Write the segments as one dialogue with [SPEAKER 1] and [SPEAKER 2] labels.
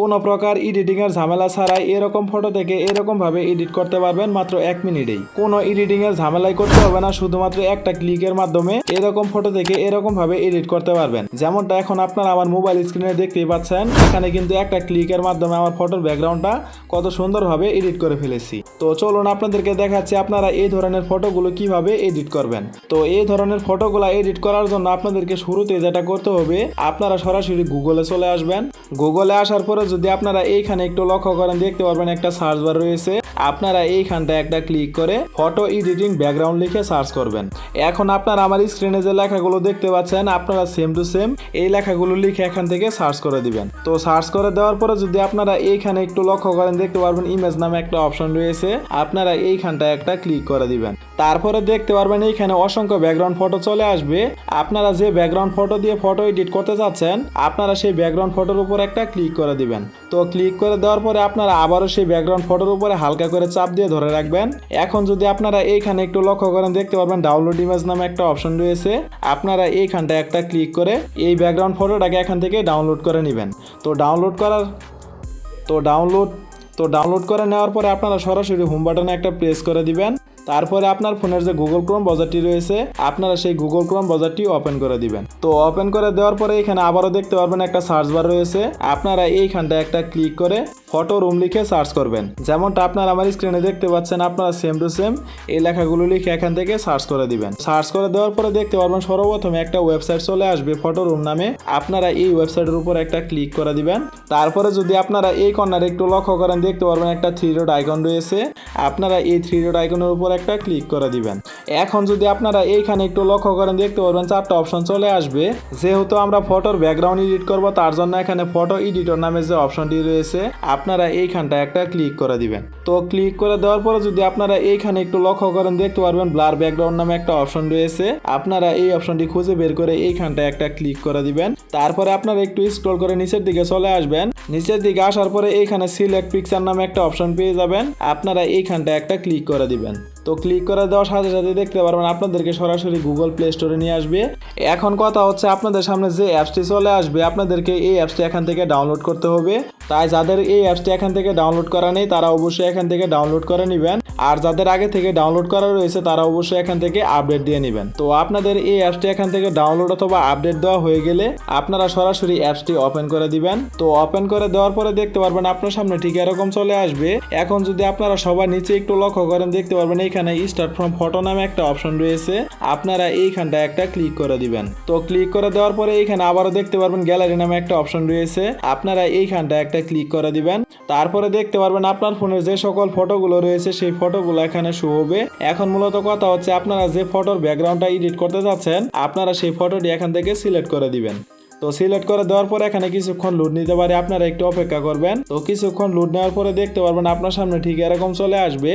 [SPEAKER 1] কোনো প্রকার এডিটিং এর ঝামেলা ছাড়াই এরকম ফটো থেকে এরকম ভাবে এডিট করতে পারবেন মাত্র এক মিনিটেই। কোনো এডিটিং এর ঝামেলাই করতে হবে না, শুধুমাত্র একটা ক্লিকের মাধ্যমে এরকম ফটো থেকে এরকম ভাবে এডিট করতে পারবেন। যেমনটা এখন আপনারা আমার মোবাইল স্ক্রিনে দেখতেই পাচ্ছেন, এখানে কিন্তু একটা ক্লিকের মাধ্যমে আমার ফটোর ব্যাকগ্রাউন্ডটা কত সুন্দরভাবে এডিট করে ফেলেছি। তো চলুন আপনাদেরকে দেখাচ্ছি আপনারা এই ধরনের ফটোগুলো কীভাবে এডিট করবেন। তো এই ধরনের ফটোগুলো এডিট করার জন্য আপনাদেরকে শুরুতে যেটা করতে হবে, আপনারা সরাসরি গুগলে চলে আসবেন। গুগলে আসার পরে যদি আপনারা এইখানে একটু লক্ষ্য করেন, দেখতে পারবেন একটা সার্চ বার রয়েছে। আপনারা এইখানটা একটা ক্লিক করে ফটো এডিটিং ব্যাকগ্রাউন্ড লিখে সার্চ করবেন। এখন আপনারা আমার স্ক্রিনে যে লেখাগুলো দেখতে পাচ্ছেন, আপনারা সেম টু সেম এই লেখাগুলো লিখে এখান থেকে সার্চ করে দিবেন। তো সার্চ করে দেওয়ার পরে যদি আপনারা এইখানে একটু লক্ষ্য করেন, দেখতে পারবেন ইমেজ নামে একটা অপশন রয়েছে। আপনারা এইখানটা একটা ক্লিক করে দিবেন। তারপরে দেখতে পারবেন এইখানে অসংখ্য ব্যাকগ্রাউন্ড ফটো চলে আসবে। আপনারা যে ব্যাকগ্রাউন্ড ফটো দিয়ে ফটো এডিট করতে চাচ্ছেন আপনারা সেই ব্যাকগ্রাউন্ড ফটোর উপর একটা ক্লিক করে দিবেন। তো ক্লিক করে দেওয়ার পরে আপনারা আবারও সেই ব্যাকগ্রাউন্ড ফটোর উপরে হালকা করে চাপ দিয়ে ধরে রাখবেন। এখন যদি আপনারা এইখানে একটু লক্ষ্য করেন, দেখতে পারবেন ডাউনলোড ইমেজ নামে একটা অপশন রয়েছে। আপনারা এইখানটা একটা ক্লিক করে এই ব্যাকগ্রাউন্ড ফটোটাকে এখান থেকে ডাউনলোড করে নেবেন। তো ডাউনলোড করার, তো ডাউনলোড তো ডাউনলোড করে নেওয়ার পরে আপনারা সরাসরি হোম বাটনে একটা প্রেস করে দিবেন। তারপরে আপনার ফোনের যে গুগল ক্রোম বাজারটি রয়েছে, আপনারা সেই গুগল ক্রোম বাজারটি ওপেন করে দিবেন। তো ওপেন করে দেওয়ার পরে এখানে আবারও দেখতে পারবেন একটা সার্চ বার রয়েছে। আপনারা এইখানটা একটা ক্লিক করে ফটো রুম লিখে সার্চ করবেন। যেমনটা আপনারা আমার স্ক্রিনে দেখতে পাচ্ছেন, আপনারা সেম টু সেম এই লেখাগুলো লিখে এখান থেকে সার্চ করে দিবেন। সার্চ করে দেওয়ার পরে দেখতে পারবেন সর্বপ্রথমে একটা ওয়েবসাইট চলে আসবে ফটো রুম নামে। আপনারা এই ওয়েবসাইটের উপর একটা ক্লিক করে দিবেন। তারপরে যদি আপনারা এই কর্নারে একটু লক্ষ্য করেন, দেখতে পারবেন একটা থ্রি ডট আইকন রয়েছে। আপনারা এই থ্রি ডট আইকনের উপর একটা ক্লিক করে দিবেন। এখন যদি আপনারা এইখানে একটু লক্ষ্য করেন, দেখতে পারবেন চারটা অপশন চলে আসবে। যেহেতু আমরা ফটোর ব্যাকগ্রাউন্ড এডিট করব, তার জন্য এখানে ফটো এডিটর নামে যে অপশনটি রয়েছে, আপনারা এইখানটা একটা ক্লিক করে দিবেন। তো ক্লিক করে দেওয়ার পরে যদি আপনারা এইখানে একটু লক্ষ্য করেন, দেখতে পারবেন ব্লার ব্যাকগ্রাউন্ড নামে একটা অপশন রয়েছে। আপনারা এই অপশনটি খুঁজে বের করে এইখানটা একটা ক্লিক করে দিবেন। তারপরে আপনারা একটু স্ক্রল করে নিচের দিকে চলে আসবেন। নিচের দিকে আসার পরে এইখানে সিলেক্ট পিকচার নামে একটা অপশন পেয়ে যাবেন। আপনারা এইখানটা একটা ক্লিক করে দিবেন। তো ক্লিক করে দেওয়ার সাথে সাথে দেখতে পারবেন আপনাদেরকে সরাসরি গুগল প্লে স্টোরে নিয়ে আসবে। এখন কথা হচ্ছে আপনাদের সামনে যে অ্যাপসটি চলে আসবে, আপনাদেরকে এই অ্যাপসটি এখান থেকে ডাউনলোড করতে হবে। তাই যাদের এই অ্যাপসটি এখান থেকে ডাউনলোড করা নেই, তারা অবশ্যই এখান থেকে ডাউনলোড করে নেবেন। আর যাদের আগে থেকে ডাউনলোড করা রয়েছে, তারা অবশ্যই এখান থেকে আপডেট দিয়ে নেবেন। তো আপনাদের এই অ্যাপসটি এখান থেকে ডাউনলোড অথবা আপডেট দেওয়া হয়ে গেলে আপনারা সরাসরি অ্যাপসটি ওপেন করে দিবেন। তো ওপেন করে দেওয়ার পরে দেখতে পারবেন আপনার সামনে ঠিক এরকম চলে আসবে। এখন যদি আপনারা সবার নিচে একটু লক্ষ্য করেন, দেখতে পারবেন এইখানে স্টার্ট ফ্রম ফটো নামে একটা অপশন রয়েছে। আপনারা এইখানটা একটা ক্লিক করে দিবেন। তো ক্লিক করে দেওয়ার পরে এইখানে আবারও দেখতে পারবেন গ্যালারি নামে একটা অপশন রয়েছে। আপনারা এইখানটা একটা ক্লিক করে দিবেন। তারপরে দেখতে পারবেন আপনার ফোনের যে সকল ফটোগুলো রয়েছে, সেই ফটোগুলো এখানে শো হবে। এখন মূলত কথা হচ্ছে আপনারা যে ফটোর ব্যাকগ্রাউন্ডটা এডিট করতে যাচ্ছেন, আপনারা সেই ফটোটি এখান থেকে সিলেক্ট করে দিবেন। তো সিলেক্ট করে দেওয়ার পর এখানে কিছুক্ষণ লোড নিতে পারে। আপনারা একটু অপেক্ষা করবেন। তো কিছুক্ষণ লোড নেওয়ার পরে দেখতে পারবেন আপনার সামনে ঠিক এরকম চলে আসবে।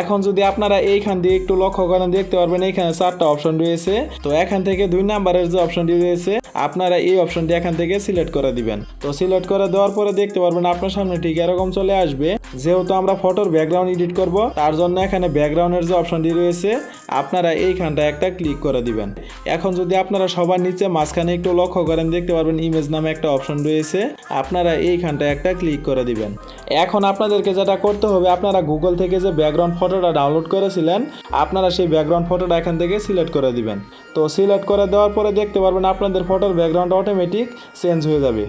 [SPEAKER 1] এখন যদি আপনারা এইখান দিয়ে একটু লক্ষ্য করেন, দেখতে পারবেন এখানে চারটা অপশন রয়েছে। তো এখান থেকে দুই নাম্বারের যে অপশনটি রয়েছে, আপনারা এই অপশনটি এখান থেকে সিলেক্ট করে দিবেন। তো সিলেক্ট করে দেওয়ার পরে দেখতে পারবেন আপনার সামনে ঠিক এরকম চলে আসবে। যেহেতু আমরা ফটোর ব্যাকগ্রাউন্ড এডিট করব, তার জন্য এখানে ব্যাকগ্রাউন্ডের যে অপশনটি রয়েছে, আপনারা এইখানটা একটা ক্লিক করে দিবেন। এখন যদি আপনারা সবার নিচে মাঝখানে একটু লক্ষ্য করেন, দেখতে পারবেন ইমেজ নামে একটা অপশন রয়েছে। আপনারা এইখানটা একটা ক্লিক করে দিবেন। এখন আপনাদেরকে যেটা করতে হবে, আপনারা গুগল থেকে যে ব্যাকগ্রাউন্ড ফটোটা ডাউনলোড করেছিলেন, আপনারা সেই ব্যাকগ্রাউন্ড ফটোটা এখান থেকে সিলেক্ট করে দিবেন। তো সিলেক্ট করে দেওয়ার পরে দেখতে পারবেন আপনাদের ফটোর ব্যাকগ্রাউন্ড অটোমেটিক চেঞ্জ হয়ে যাবে।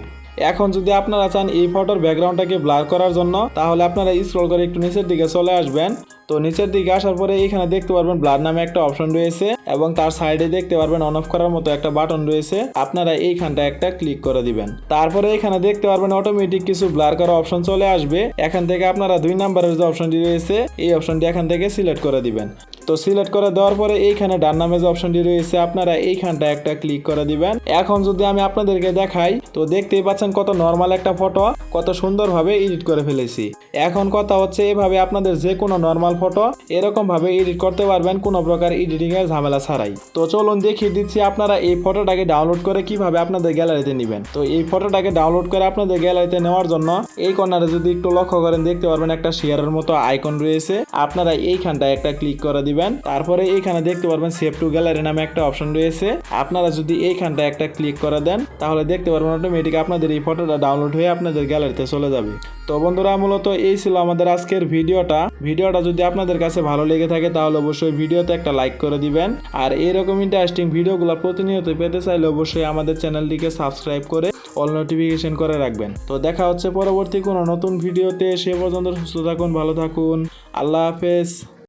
[SPEAKER 1] এখন যদি আপনারা চান এই ফটোর ব্যাকগ্রাউন্ডটাকে ব্লার করার জন্য, তাহলে আপনারা স্ক্রল করে একটু নিচের দিকে চলে আসবেন। তো নিচের দিকে আসার পরে এখানে দেখতে পারবেন ব্লার নামে একটা অপশন রয়েছে এবং তার সাইডে দেখতে পারবেন অন অফ করার মতো একটা বাটন রয়েছে। আপনারা এইখানটা একটা ক্লিক করে দিবেন। তারপরে এখানে দেখতে পারবেন অটোমেটিক কিছু ব্লার করা অপশন চলে আসবে। এখান থেকে আপনারা দুই নাম্বারের যে অপশনটি রয়েছে, এই অপশনটি এখান থেকে সিলেক্ট করে দিবেন। তো সিলেক্ট করে দেওয়ার পরে এইখানে ডান অপশনটি রয়েছে, আপনারা এইখানটা একটা ক্লিক করে দিবেন। এখন যদি আমি আপনাদেরকে দেখাই, তো দেখতেই পাচ্ছেন কত নর্মাল একটা ফটো কত সুন্দরভাবে এডিট করে ফেলেছি। এখন কথা হচ্ছে, এভাবে আপনাদের যে কোনো নর্মাল ফটো এরকম ভাবে এডিট করতে পারবেন, কোনো প্রকার এডিটিং এর ঝামেলা ছাড়াই। তো চলুন দেখিয়ে দিচ্ছি, আপনারা এই ফটোটাকে ডাউনলোড করে কীভাবে আপনাদের গ্যালারিতে নেবেন। তো এই ফটোটাকে ডাউনলোড করে আপনাদের গ্যালারিতে নেওয়ার জন্য এই কর্নারে যদি একটু লক্ষ্য করেন, দেখতে পারবেন একটা শেয়ারের মতো আইকন রয়েছে। আপনারা এইখানটায় একটা ক্লিক করে দিবেন। দিবেন। তারপরে এইখানে দেখতে পারবেন সেভ টু গ্যালারি নামে একটা অপশন রয়েছে। আপনারা যদি এইখানটা একটা ক্লিক করে দেন, তাহলে দেখতে পারবেন অটোমেটিক আপনাদের এই ফটোটা ডাউনলোড হয়ে আপনাদের গ্যালারিতে চলে যাবে। তো বন্ধুরা, মূলত এই ছিল আমাদের আজকের ভিডিওটা। ভিডিওটা যদি আপনাদের কাছে ভালো লেগে থাকে, তাহলে অবশ্যই ভিডিওতে একটা লাইক করে দিবেন। আর এরকম ইন্টারেস্টিং ভিডিওগুলো প্রতিনিয়ত পেতে চাইলে অবশ্যই আমাদের চ্যানেলটিকে সাবস্ক্রাইব করে অল নোটিফিকেশন করে রাখবেন। তো দেখা হচ্ছে পরবর্তী কোনো নতুন ভিডিওতে। সে পর্যন্ত সুস্থ থাকুন, ভালো থাকুন। আল্লাহ হাফেজ।